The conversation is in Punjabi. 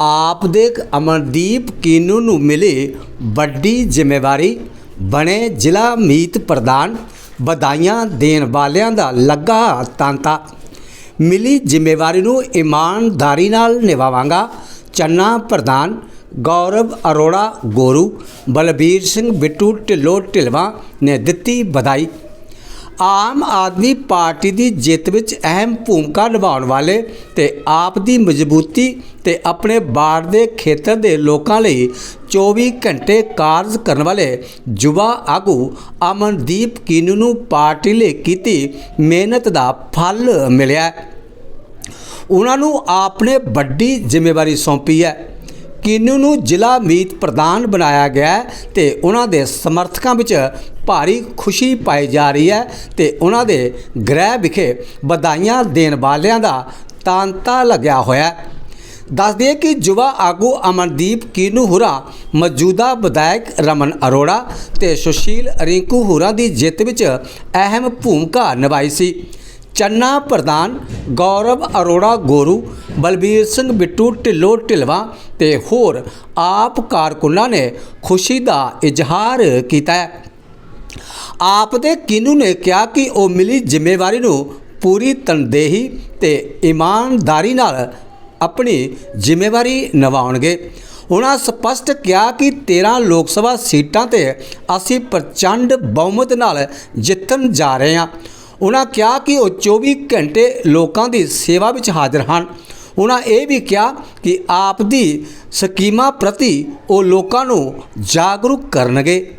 ਆਪ ਦੇ ਅਮਨਦੀਪ ਕੀਨੂ ਨੂੰ ਮਿਲੀ ਵੱਡੀ ਜ਼ਿੰਮੇਵਾਰੀ, ਬਣੇ ਜ਼ਿਲ੍ਹਾ ਮੀਤ ਪ੍ਰਧਾਨ, ਵਧਾਈਆਂ ਦੇਣ ਵਾਲਿਆਂ ਦਾ ਲੱਗਾ ਤਾਂਤਾ। ਮਿਲੀ ਜ਼ਿੰਮੇਵਾਰੀ ਨੂੰ ਇਮਾਨਦਾਰੀ ਨਾਲ ਨਿਭਾਵਾਂਗਾ, ਚੰਨਾ ਪ੍ਰਧਾਨ ਗੌਰਵ ਅਰੋੜਾ ਗੋਰੂ, ਬਲਬੀਰ ਸਿੰਘ ਬਿੱਟੂ ਢਿੱਲੋਂ ਢਿਲਵਾ ਨੇ ਦਿੱਤੀ ਵਧਾਈ। ਆਮ ਆਦਮੀ ਪਾਰਟੀ ਦੀ ਜਿੱਤ ਵਿੱਚ ਅਹਿਮ ਭੂਮਿਕਾ ਨਿਭਾਉਣ ਵਾਲੇ ਤੇ ਆਪ ਦੀ ਮਜ਼ਬੂਤੀ ਤੇ ਆਪਣੇ ਬਾੜ ਦੇ ਖੇਤਰ ਦੇ ਲੋਕਾਂ ਲਈ 24 ਘੰਟੇ ਕਾਰਜ ਕਰਨ ਵਾਲੇ ਯੁਵਾ ਆਗੂ ਅਮਨਦੀਪ ਕਿਨੂ ਨੂੰ ਪਾਰਟੀ ਲਈ ਕੀਤੀ ਮਿਹਨਤ ਦਾ ਫਲ ਮਿਲਿਆ ਹੈ। ਉਹਨਾਂ ਨੂੰ ਆਪਨੇ ਵੱਡੀ ਜ਼ਿੰਮੇਵਾਰੀ ਸੌਂਪੀ ਹੈ ਕੀਨੂ ਨੂੰ ਜ਼ਿਲ੍ਹਾ ਮੀਤ ਪ੍ਰਧਾਨ ਬਣਾਇਆ ਗਿਆ ਹੈ ਤੇ ਉਹਨਾਂ ਦੇ ਸਮਰਥਕਾਂ ਵਿੱਚ ਭਾਰੀ ਖੁਸ਼ੀ ਪਾਈ ਜਾ ਰਹੀ ਹੈ ਤੇ ਉਹਨਾਂ ਦੇ ਗ੍ਰਹਿ ਵਿਖੇ ਵਧਾਈਆਂ ਦੇਣ ਵਾਲਿਆਂ ਦਾ ਤਾਂਤਾ ਲੱਗਿਆ ਹੋਇਆ ਹੈ। ਦੱਸ ਦਈਏ ਕਿ ਯੁਵਾ ਆਗੂ ਅਮਨਦੀਪ ਕੀਨੂ ਹੁਰਾ, ਮੌਜੂਦਾ ਵਿਧਾਇਕ ਰਮਨ ਅਰੋੜਾ ਤੇ ਸੁਸ਼ੀਲ ਰਿੰਕੂ ਹੁਰਾ ਦੀ ਜਿੱਤ ਵਿੱਚ ਅਹਿਮ ਭੂਮਿਕਾ ਨਿਭਾਈ ਸੀ। ਚੰਨਾ ਪ੍ਰਧਾਨ ਗੌਰਵ ਅਰੋੜਾ ਗੋਰੂ, ਬਲਬੀਰ ਸਿੰਘ ਬਿੱਟੂ, ਢਿੱਲੋਂ, ਢਿਲਵਾ ਤੇ ਹੋਰ ਆਪ ਕਾਰਕੁਨਾਂ ਨੇ ਖੁਸ਼ੀ ਦਾ ਇਜ਼ਹਾਰ ਕੀਤਾ ਹੈ। ਆਪ ਦੇ ਕਿਨੂ ਨੇ ਕਿਹਾ ਕਿ ਉਹ ਮਿਲੀ ਜ਼ਿੰਮੇਵਾਰੀ ਨੂੰ ਪੂਰੀ ਤਨਦੇਹੀ ਤੇ ਇਮਾਨਦਾਰੀ ਨਾਲ ਆਪਣੀ ਜ਼ਿੰਮੇਵਾਰੀ ਨਿਭਾਉਣਗੇ। ਉਹਨਾਂ ਸਪਸ਼ਟ ਕਿਹਾ ਕਿ 13 ਲੋਕ ਸਭਾ ਸੀਟਾਂ ਤੇ ਅਸੀਂ ਪ੍ਰਚੰਡ ਬਹੁਮਤ ਨਾਲ ਜਿੱਤਣ ਜਾ ਰਹੇ ਹਾਂ। ਉਹਨਾਂ ਕਿਹਾ ਕਿ ਉਹ 24 ਘੰਟੇ ਲੋਕਾਂ ਦੀ ਸੇਵਾ ਵਿੱਚ ਹਾਜ਼ਰ ਹਨ। ਉਹਨਾਂ ਇਹ ਵੀ ਕਿਹਾ ਕਿ ਆਪ ਦੀ ਸਕੀਮਾਂ ਪ੍ਰਤੀ ਉਹ ਲੋਕਾਂ ਨੂੰ ਜਾਗਰੂਕ ਕਰਨਗੇ।